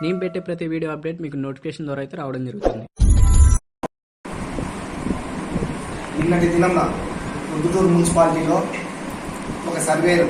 నేను పెట్టే ప్రతి వీడియో అప్డేట్ మీకు నోటిఫికేషన్ ద్వారా అయితే రావడం జరుగుతుంది. నిన్నటి దినం పొద్దుటూరు మున్సిపాలిటీలో ఒక సర్వేరు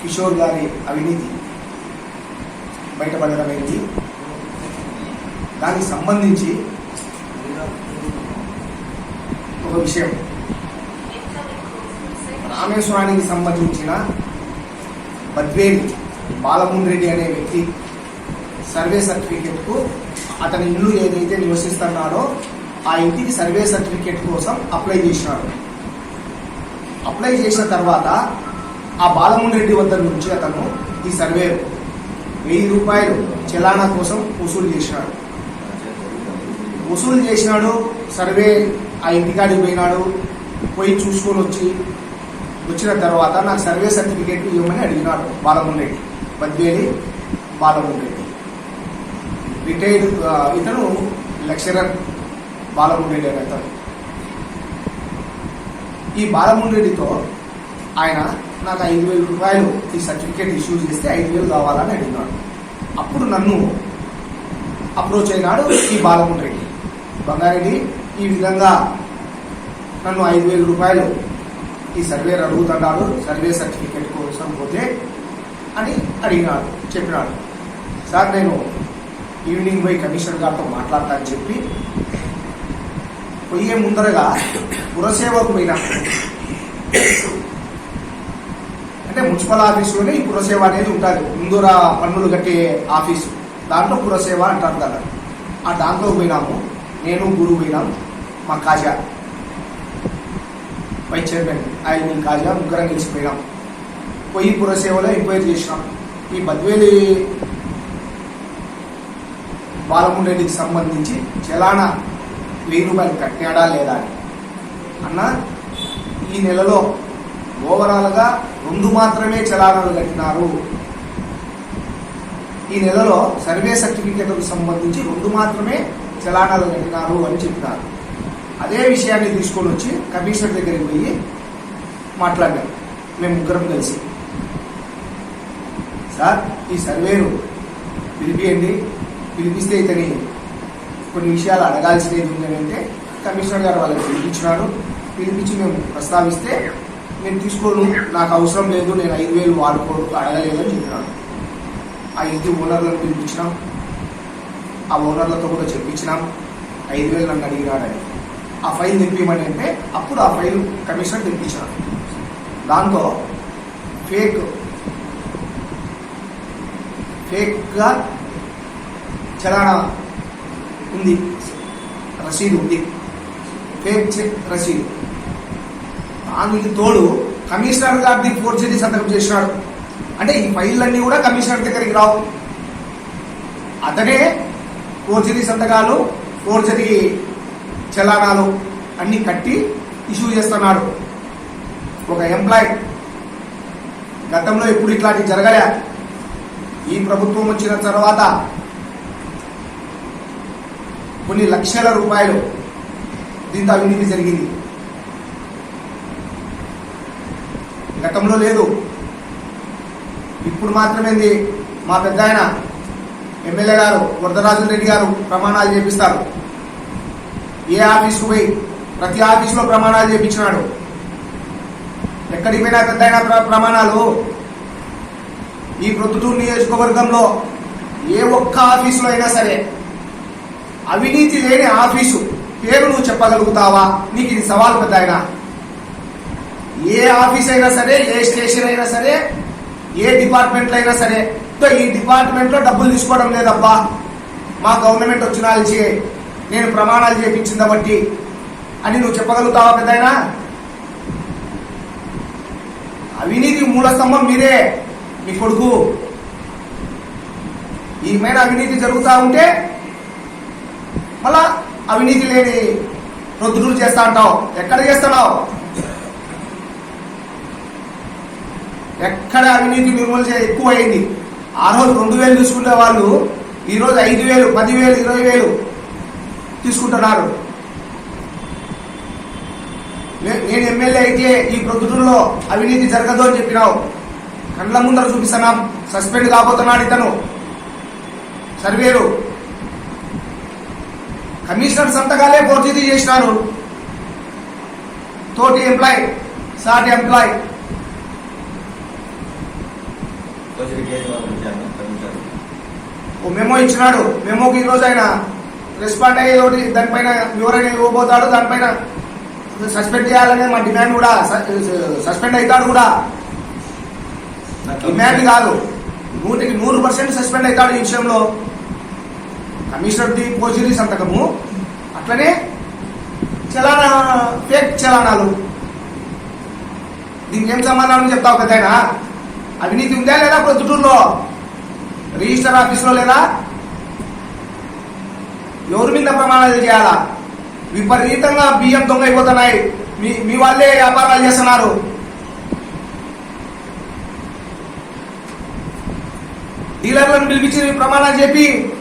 కిషోర్ గారి అవినీతి బయటపడమైంది దానికి సంబంధించి ఒక విషయం. రామేశ్వరానికి సంబంధించిన బద్వేలి బాలమున్ రెడ్డి అనే వ్యక్తి సర్వే సర్టిఫికేట్కు అతని ఇల్లు ఏదైతే నివసిస్తున్నాడో ఆ ఇంటికి సర్వే సర్టిఫికెట్ కోసం అప్లై చేసినాడు. అప్లై చేసిన తర్వాత ఆ బాలమున్ రెడ్డి వద్ద నుంచి అతను ఈ సర్వే వెయ్యి రూపాయలు చలానా కోసం వసూలు చేసినాడు. వసూలు చేసినాడు సర్వే ఆ ఇంటికాడికి పోయినాడు పోయి చూసుకొని వచ్చి వచ్చిన తర్వాత నాకు సర్వే సర్టిఫికేట్ ఇవ్వమని అడిగినాడు బాలమున్ రెడ్డి బద్వేలి బాలమురెడ్డి రిటైర్డ్ ఇతను లెక్చరర్ బాలమురెడ్డి అని అతను ఈ బాలమురెడ్డితో ఆయన నాకు ఐదు వేల రూపాయలు ఈ సర్టిఫికేట్ ఇష్యూ చేస్తే ఐదు వేలు కావాలని అడిగినాడు. అప్పుడు నన్ను అప్రోచ్ అయినాడు ఈ బాలమురెడ్డి బంగారెడ్డి ఈ విధంగా నన్ను ఐదు వేల రూపాయలు ఈ సర్వేర్ అడుగుతున్నాడు సర్వే సర్టిఫికేట్ కోసం పోతే అని అడిగినాడు చెప్పినాడు. సార్ నేను ఈవినింగ్ పోయి కమిషనర్ గారితో మాట్లాడతానని చెప్పి పోయే ముందరగా పురసేవకు పోయినా. అంటే మున్సిపల్ ఆఫీసులోనే ఈ పురసేవ అనేది ఉంటుంది. ముందర పన్నులు కట్టే ఆఫీసు. దాంట్లో పురసేవ అంటారు కదా ఆ దాంట్లో పోయినాము. నేను గురువు పోయినాం. మా కాజా. వైస్ చైర్మన్ ఆయన కాజా ముగ్గురం కలిసిపోయినాము పొయ్యి పురసేవలో ఎంక్వైరీ చేసినాం. ఈ బద్వేలి బాలమున్ రెడ్డికి సంబంధించి చలానా వెయ్యి రూపాయలు కట్టాడా లేదా అన్న ఈ నెలలో ఓవరాల్గా రెండు మాత్రమే చలానాలు కట్టినారు. ఈ నెలలో సర్వే సర్టిఫికేట్కు సంబంధించి రెండు మాత్రమే చలానాలు కట్టినారు అని చెప్పినారు. అదే విషయాన్ని తీసుకొని వచ్చి కమిషనర్ దగ్గరికి పోయి మాట్లాడాం మేము ముగ్గురం కలిసి. సార్ ఈ సర్వేను పిలిపియండి. పిలిపిస్తే ఇతని కొన్ని విషయాలు అడగాల్సినది ఉందంటే కమిషనర్ గారు వాళ్ళకి పిలిపించినాడు పిలిపించి మేము ప్రస్తావిస్తే నేను తీసుకోను నాకు అవసరం లేదు నేను ఐదు వేలు వాడుకో అడగలేదు అని చెప్పినాను ఆ ఇంటి ఓనర్లను పిలిపించినాం. ఆ ఓనర్లతో కూడా చెప్పించినాం ఐదు వేలు నన్ను అడిగినాడని. ఆ ఫైల్ తెప్పిమని అంటే అప్పుడు ఆ ఫైల్ కమిషనర్ తెప్పించాను దాంతో ఫేక్ ఫేక్గా చలానా ఉంది. రసీదు ఉంది. ఫేక్ చెక్ రసీదు. దానికి తోడు కమిషనర్ గారిని ఫోర్జరీ సంతకం చేసినాడు. అంటే ఈ ఫైళ్ళన్నీ కూడా కమిషనర్ దగ్గరికి రావు. అతనే ఫోర్జరీ సంతకాలు ఫోర్జరీ చలానాలు అన్నీ కట్టి ఇష్యూ చేస్తున్నాడు. ఒక ఎంప్లాయ్ గతంలో ఎప్పుడు ఇట్లాంటివి జరగలే? ఈ ప్రభుత్వం వచ్చిన తర్వాత కొన్ని లక్షల రూపాయలు దీంతో అవినీతి జరిగింది. గతంలో లేదు. ఇప్పుడు మాత్రమేంది? మా పెద్ద ఆయన ఎమ్మెల్యే గారు వరదరాజు రెడ్డి గారు ప్రమాణాలు చేపిస్తారు. ఏ ఆఫీస్కు పోయి ప్రతి ఆఫీసులో ప్రమాణాలు చేపించినాడు. ఎక్కడికి పోయినా పెద్ద ప్రమాణాలు? ఈ ప్రొద్దుటూరు నియోజకవర్గంలో ఏ ఒక్క ఆఫీసులో అయినా సరే అవినీతి లేని ఆఫీసు పేరు నువ్వు చెప్పగలుగుతావా? నీకు ఇది సవాల్ పెద్ద ఆయన. ఏ ఆఫీస్ అయినా సరే ఏ స్టేషన్ అయినా సరే ఏ డిపార్ట్మెంట్ అయినా సరే ఈ డిపార్ట్మెంట్లో డబ్బులు తీసుకోవడం లేదబ్బా. మా గవర్నమెంట్ వచ్చిన నేను ప్రమాణాలు చేపించింది బట్టి అని నువ్వు చెప్పగలుగుతావా పెద్ద అవినీతి మూల స్తంభం మీరే మీ కొడుకు. ఈ మీద అవినీతి జరుగుతూ ఉంటే మళ్ళా అవినీతి లేని ప్రొద్దుటూరు చేస్తా అంటావు. ఎక్కడ చేస్తున్నావు? ఎక్కడ అవినీతి నిర్మూలన చే- ఎక్కువ అయింది ఆ రోజు రెండు వేలు తీసుకునే వాళ్ళు ఈరోజు ఐదు వేలు పదివేలు ఇరవై వేలు తీసుకుంటున్నారు. నేను ఎమ్మెల్యే అయితే ఈ ప్రొద్దుటూరులో అవినీతి జరగదు అని చెప్పినావు. కండ్ల ముందర చూపిస్తున్నాం సస్పెండ్ కాబోతున్నాడు ఇతను. సర్వేరు కమిషనర్ సంతకాలే ఫోర్జరీ చేసినారు. తోటి ఎంప్లాయ్ సాటి ఎంప్లాయ్. ఓ మెమో ఇచ్చినాడు. మెమోకి ఈరోజు ఆయన రెస్పాండ్ అయ్యేది దానిపైన వివరణ ఇవ్వబోతాడు. దానిపైన సస్పెండ్ చేయాలనే మా డిమాండ్ కూడా సస్పెండ్ అవుతాడు కూడా. డిమాండ్ కాదు. నూటికి నూరు పర్సెంట్ సస్పెండ్ అవుతాడు ఈ విషయంలో. కమిషనర్ ది పోజిరీ సంతకము. అట్లనే చలానా ఫేక్ చలానాలు. దీనికి ఏం సమాధానం చెప్తావు పెద్దయినా అవినీతి ఉందా లేదా ప్రొద్దుటూరులో? రిజిస్టర్ ఆఫీస్లో లేదా? ఎవరి మీద ప్రమాణాలు చేయాలా? విపరీతంగా బియ్యం దొంగ అయిపోతున్నాయి. మీ మీ వాళ్ళే వ్యాపారాలు చేస్తున్నారు. డీలర్లను పిలిపించి ప్రమాణాలు చెప్పి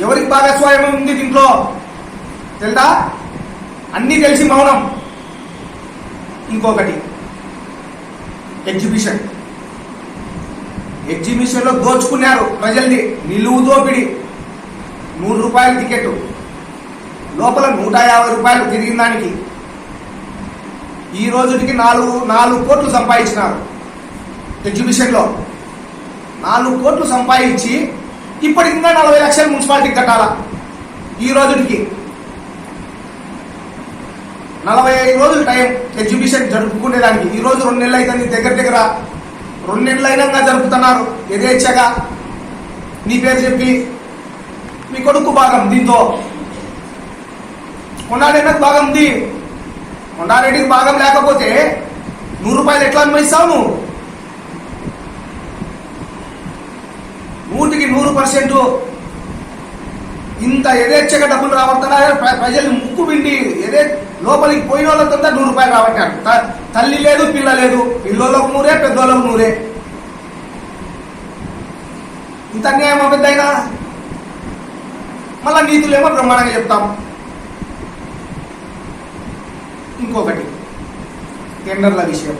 ఎవరికి భాగస్వామ్యం ఉంది దీంట్లో? తెలుదా? అన్నీ తెలిసి మౌనం. ఇంకొకటి ఎగ్జిబిషన్ ఎగ్జిబిషన్లో దోచుకున్నారు ప్రజల్ని. నిలువు దోపిడి. నూరు రూపాయల టికెట్. లోపల నూట యాభై రూపాయలు తిరిగిన దానికి. ఈ రోజుకి నాలుగు నాలుగు కోట్లు సంపాదించినారు. ఎగ్జిబిషన్లో నాలుగు కోట్లు సంపాదించి ఇప్పటికి ఇంకా నలభై లక్షలు మున్సిపాలిటీకి కట్టాలా? ఈ రోజుకి. నలభై ఐదు రోజులు టైం ఎగ్జిబిషన్ జరుపుకునేదానికి. ఈ రోజు రెండు నెలలు అయితే దగ్గర దగ్గర రెండు నెలలు అయినా జరుపుతున్నారు యథేచ్ఛగా. నీ పేరు చెప్పి మీ కొడుకు భాగం దీంతో. కొండారెడ్డికి భాగం ది. కొండారెడ్డికి భాగం లేకపోతే నూరు రూపాయలు ఎట్లా అనుభవిస్తావు నువ్వు నూటికి నూరు పర్సెంట్ ఇంత యథేచ్ఛగా డబ్బులు రాబడుతున్నారు ప్రజలు ముక్కు పిండి ఎదే లోపలికి పోయిన వాళ్ళంతా నూరు రూపాయలు రాబట్టారు తల్లి లేదు పిల్ల లేదు. పిల్లోళ్ళకు నూరే పెద్దోళ్ళకు నూరే. ఇంత అన్యాయం పెద్దయినా? మళ్ళా నీతులేమో బ్రహ్మాండంగా చెప్తాం. ఇంకొకటి టెండర్ల విషయం.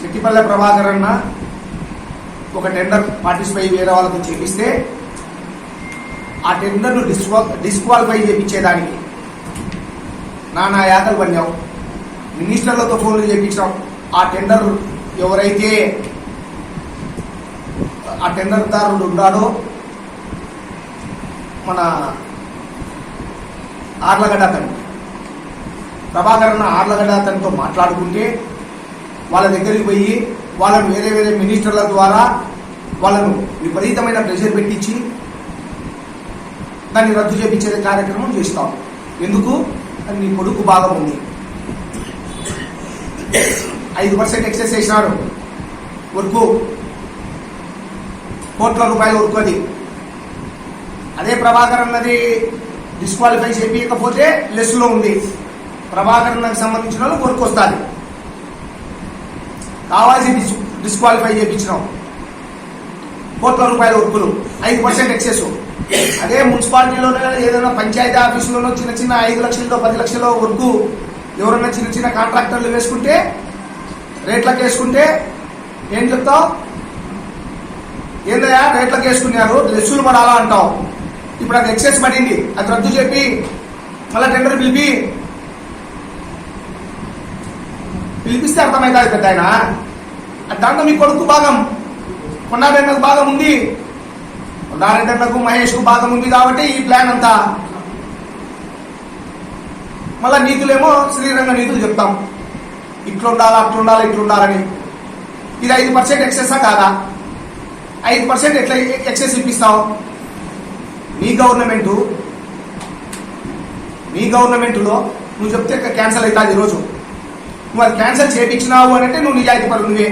శెట్టిపల్లె ప్రభాకర్ అన్న ఒక టెండర్ పార్టిసిపై వేరే వాళ్ళతో చేపిస్తే ఆ టెండర్ను డిస్క్వా డిస్క్వాలిఫై చేయించేదానికి నానా యాతలు పడినాం మినిస్టర్లతో ఫోన్లు చేయించాం ఆ టెండర్ ఎవరైతే ఆ టెండర్దారుడు ఉన్నాడో మన ఆర్లగడ్డ అతను. ప్రభాకరణ ఆర్లగడ్డ అతనితో మాట్లాడుకుంటే వాళ్ళ దగ్గరికి పోయి వాళ్ళను వేరే వేరే మినిస్టర్ల ద్వారా వాళ్ళను విపరీతమైన ప్రెషర్ పెట్టించి దాన్ని రద్దు చేపించే కార్యక్రమం చేస్తాం. ఎందుకు? అది నీ కొడుకు భాగం ఉంది. ఐదు పర్సెంట్ ఎక్సెస్ చేసినారు వరకు కోట్ల రూపాయల వర్క్ అది. అదే ప్రభాకర్ అన్నది డిస్క్వాలిఫై చేయకపోతే లెస్లో ఉంది. ప్రభాకర్ అన్నకు సంబంధించిన వాళ్ళు వర్క్ వస్తుంది. కావాల్సి డిస్ డిస్క్వాలిఫై చేయించినాం కోట్ల రూపాయల ఉప్పులు ఐదు పర్సెంట్ ఎక్సెస్ అదే మున్సిపాలిటీలోనే ఏదైనా పంచాయతీ ఆఫీసులోనో చిన్న చిన్న ఐదు లక్షలతో పది లక్షల వరకు ఎవరైనా చిన్న చిన్న కాంట్రాక్టర్లు వేసుకుంటే రేట్లకు వేసుకుంటే ఏం చెప్తావు? ఏందయ్యా? రేట్లకు వేసుకున్నారు. లెస్సులు పడాలా అంటావు. ఇప్పుడు అది ఎక్సెస్ పడింది. అది రద్దు చెప్పి మళ్ళీ టెండర్ పిలిపి. పిలిపిస్తే అర్థమవుతుంది పెద్ద ఆయన దాంట్లో మీ కొడుకు భాగం కొండారెడ్డకు భాగం ఉంది. కొండారెడ్డకు మహేష్కు భాగం ఉంది కాబట్టి ఈ ప్లాన్ అంతా. మళ్ళా నీతులేమో శ్రీరంగ నీతులు చెప్తాం. ఇట్లుండాలా అట్లుండాలా ఇట్లుండాలని. ఇది ఐదు పర్సెంట్ ఎక్సెస్సా కాదా? ఐదు పర్సెంట్ ఎట్లా ఎక్సెస్ ఇప్పిస్తావు? నీ గవర్నమెంట్ నీ గవర్నమెంట్లో నువ్వు చెప్తే క్యాన్సల్ అవుతుంది ఈరోజు. నువ్వు అది క్యాన్సల్ చేయించినావు అని అంటే నువ్వు నిజాయితీ పరు నువ్వే.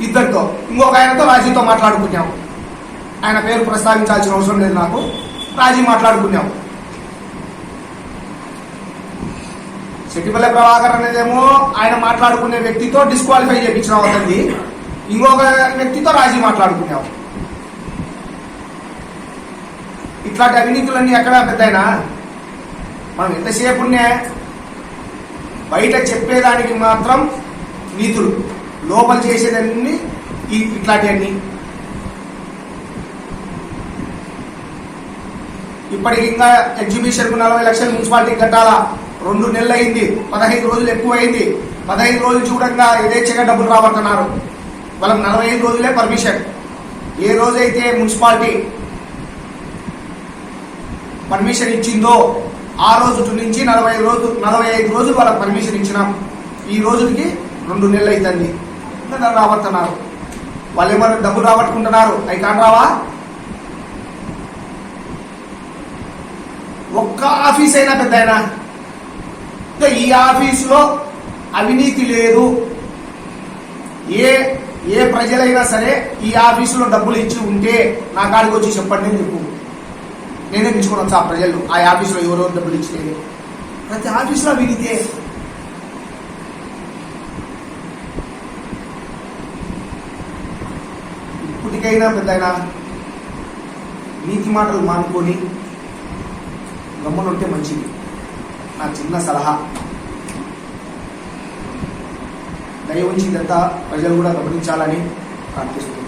ఇద్దరితో. ఇంకొక ఆయనతో రాజీతో మాట్లాడుకున్నాం. ఆయన పేరు ప్రస్తావించాల్సిన అవసరం లేదు నాకు. రాజీ మాట్లాడుకున్నాం. చెట్టిపల్లె ప్రభాకర్ అనేదేమో ఆయన మాట్లాడుకునే వ్యక్తితో డిస్క్వాలిఫై చేయించడం అవుతుంది ఇంకొక వ్యక్తితో రాజీ మాట్లాడుకున్నాం. ఇట్లాంటి అవినీతులన్నీ ఎక్కడ పెద్దయినా? మనం ఎంతసేపు బయట చెప్పేదానికి మాత్రం నీతులు. లోపల చేసేదన్నీ ఇట్లాంటివన్నీ. ఇప్పటికి ఇంకా ఎగ్జిబిషన్కు నలభై లక్షలు మున్సిపాలిటీ కట్టాలా? రెండు నెలలు అయింది పదహైదు రోజులు ఎక్కువైంది. పదహైదు రోజులు చూడంగా యథేచ్ఛగా డబ్బులు రాబడుతున్నారు. వాళ్ళకి నలభై ఐదు రోజులే పర్మిషన్. ఏ రోజైతే మున్సిపాలిటీ పర్మిషన్ ఇచ్చిందో ఆ రోజు నుంచి నలభై రోజు నలభై ఐదు రోజులు వాళ్ళకి పర్మిషన్ ఇచ్చినాం. ఈ రోజుకి రెండు నెలలు అవుతుంది ఇంకా దాన్ని రాబడుతున్నారు. వాళ్ళు ఏమన్నా డబ్బులు రాబట్టుకుంటున్నారు? అవి రావా? ఒక్క ఆఫీస్ అయినా పెద్ద అయినా ఈ ఆఫీసులో అవినీతి లేదు. ఏ ఏ ప్రజలైనా సరే ఈ ఆఫీసులో డబ్బులు ఇచ్చి ఉంటే నా కాడికి వచ్చి చెప్పండి అని చెప్పు. నేనే తీసుకొని వచ్చా ఆ ప్రజలు ఆ ఆఫీసులో ఎవరెవరు డబ్బులు ఇచ్చలేదు ప్రతి ఆఫీసులో అవినీతే. ఇప్పటికైనా పెద్దయినా నీతి మాటలు మానుకొని గమ్మునుంటే మంచిది. నా చిన్న సలహా. దయ ఉంచి ఇదంతా ప్రజలు కూడా గమనించాలని ప్రార్థిస్తున్నాను